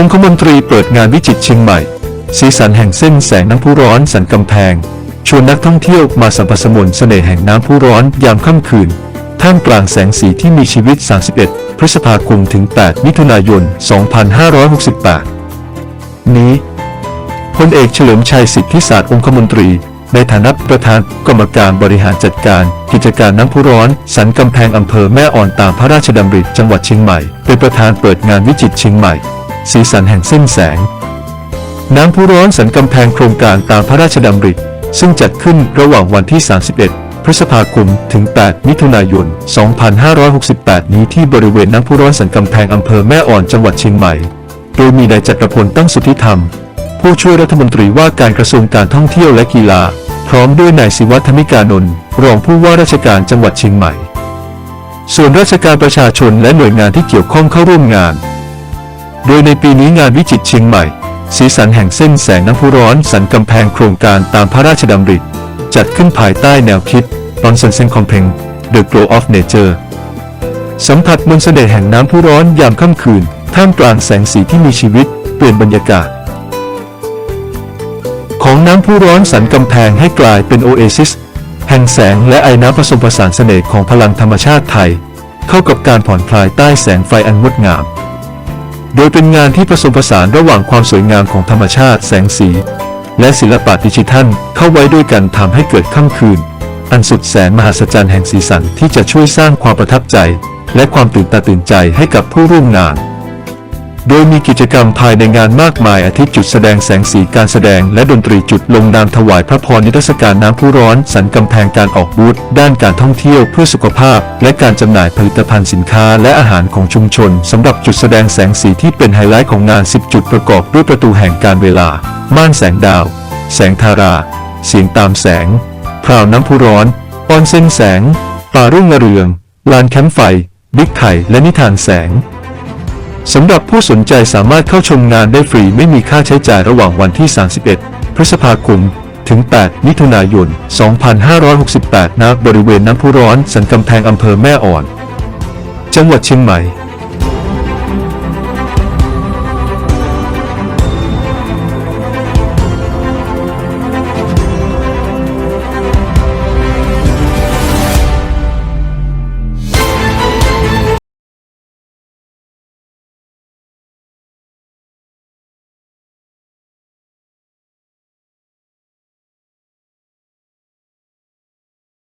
องคมนตรีเปิดงานวิจิตรเชียงใหม่ สีสันแห่งเส้นแสงน้ำพุร้อนสันกำแพง ชวนนักท่องเที่ยวมาสัมผัสมนเสน่ห์แห่งน้ำพุร้อนยามค่ำคืน ท่ามกลางแสงสีที่มีชีวิต 31 พฤษภาคมถึง 8 มิถุนายน 2568 นี้พลเอกเฉลิมชัยสิทธิศาสตร์องคมนตรี ในฐานะประธานกรรมการบริหารจัดการ กิจการน้ำพุร้อน สันกำแพงอำเภอแม่อ่อนตามพระราชดำริจังหวัดเชียงใหม่ เป็นประธานเปิดงานวิจิตรเชียงใหม่ สีสันแห่งเส้นแสง น้ำพุร้อนสันกำแพงโครงการตามพระราชดำริซึ่งจัดขึ้นระหว่างวันที่ 31 พฤษภาคม ถึง 8 มิถุนายน 2568 นี้ที่บริเวณน้ำพุร้อนสันกำแพงอำเภอแม่อ่อนจังหวัดเชียงใหม่ โดยมีนายจักรพลตั้งสุทธิธรรม ผู้ช่วยรัฐมนตรีว่าการกระทรวงการท่องเที่ยวและกีฬา พร้อมด้วยนายศิวัฒมิกานนท์รองผู้ว่าราชการจังหวัดเชียงใหม่ ส่วนราชการประชาชนและหน่วยงานที่เกี่ยวข้องเข้าร่วมงาน โดยในปีนี้งานวิจิตเชียงใหม่ สีสันแห่งเส้นแสงน้ำพุร้อนสันกำแพงโครงการตามพระราชดำริ จัดขึ้นภายใต้แนวคิด On s e n s e n c o m p e n The Glow of Nature สัมผัสมนต์เสน่ห์แห่งน้ำพุร้อนยามค่ำคืน ท่ามกลางแสงสีที่มีชีวิต เปลี่ยนบรรยากาศ ของน้ำพุร้อนสันกำแพงให้กลายเป็นโอเอซิสแห่งแสงและไอน้ำผสมผสานเสน่ห์ของพลังธรรมชาติไทย เข้ากับการผ่อนคลายใต้แสงไฟอันงดงาม โดยเป็นงานที่ผสมผสานระหว่างความสวยงามของธรรมชาติแสงสี และศิลปะดิจิทัลเข้าไว้ด้วยกันทำให้เกิดค่ำคืน อันสุดแสนมหัศจรรย์แห่งสีสันที่จะช่วยสร้างความประทับใจ และความตื่นตาตื่นใจให้กับผู้ร่วมงาน โดยมีกิจกรรมภายในงานมากมายอาทิจุดแสดงแสงสีการแสดงและดนตรีจุดลงนามถวายพระพรนิทรรศการน้ำพุร้อน สันกำแพงการออกบูธด้านการท่องเที่ยวเพื่อสุขภาพ และการจำหน่ายผลิตภัณฑ์สินค้าและอาหารของชุมชนสำหรับจุดแสดงแสงสีที่เป็นไฮไลท์ของงาน 10 จุดประกอบด้วยประตูแห่งการเวลา ม่านแสงดาว แสงทารา เสียงตามแสงพราวน้ำพุร้อนออนเส้นแสงป่ารุ่งเรืองลานแคมป์ไฟ บิ๊กไข่และนิทานแสง สำหรับผู้สนใจสามารถเข้าชมงานได้ฟรีไม่มีค่าใช้จ่ายระหว่างวันที่ 31 พฤษภาคม ถึง 8 มิถุนายน 2568 ณ บริเวณน้ำพุร้อน สันกำแพงอำเภอแม่อ่อน จังหวัดเชียงใหม่